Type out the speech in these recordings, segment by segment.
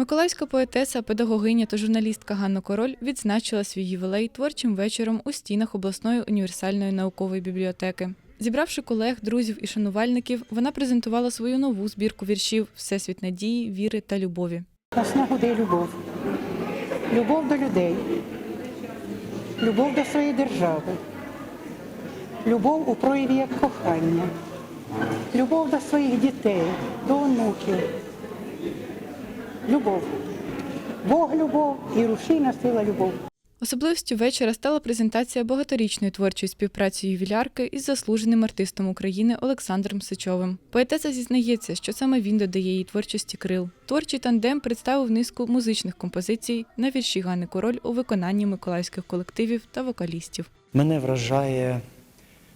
Миколаївська поетеса, педагогиня та журналістка Ганна Король відзначила свій ювілей творчим вечором у стінах обласної універсальної наукової бібліотеки. Зібравши колег, друзів і шанувальників, вона презентувала свою нову збірку віршів Всесвіт надії, віри та любові. Наснагу де любов. Любов до людей, любов до своєї держави, любов у прояві як кохання, любов до своїх дітей, до онуків. Любов. Бог любов і рушійна сила любов. Особливістю вечора стала презентація багаторічної творчої співпраці ювілярки із заслуженим артистом України Олександром Сичовим. Поетеса зізнається, що саме він додає її творчості крил. Творчий тандем представив низку музичних композицій на вірші Ганни Король у виконанні миколаївських колективів та вокалістів. Мене вражає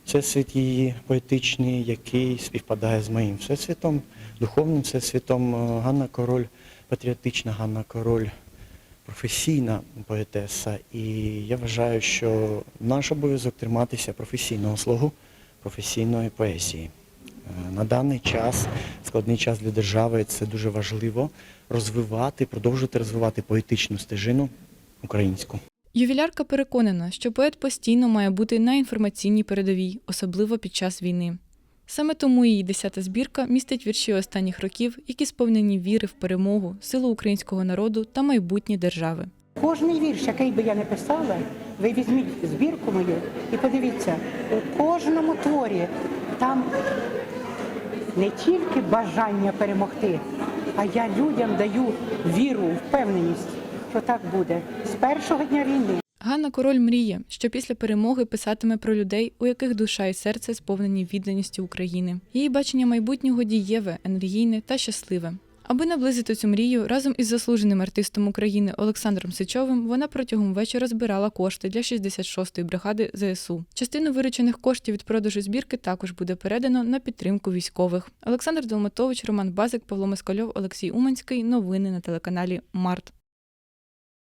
всесвіт її поетичний, який співпадає з моїм всесвітом, духовним всесвітом. Е, Ганна Король, патріотична Ганна Король, професійна поетеса. І я вважаю, що наш обов'язок триматися професійного слогу, професійної поезії. Е, На даний час, складний час для держави, це дуже важливо розвивати, продовжувати розвивати поетичну стежину українську. Ювілярка переконана, що поет постійно має бути на інформаційній передовій, особливо під час війни. Саме тому її десята збірка містить вірші останніх років, які сповнені віри в перемогу, силу українського народу та майбутнє держави. Кожний вірш, який би я не писала, ви візьміть збірку мою і подивіться, у кожному творі там не тільки бажання перемогти, а я людям даю віру, впевненість, що так буде з першого дня війни. Ганна Король мріє, що після перемоги писатиме про людей, у яких душа і серце сповнені відданості України. Її бачення майбутнього дієве, енергійне та щасливе. Аби наблизити цю мрію, разом із заслуженим артистом України Олександром Сичовим вона протягом вечора збирала кошти для 66-ї бригади ЗСУ. Частину виручених коштів від продажу збірки також буде передано на підтримку військових. Олександр Долматович, Роман Базик, Павло Москальов, Олексій Уманський. Новини на телеканалі Март.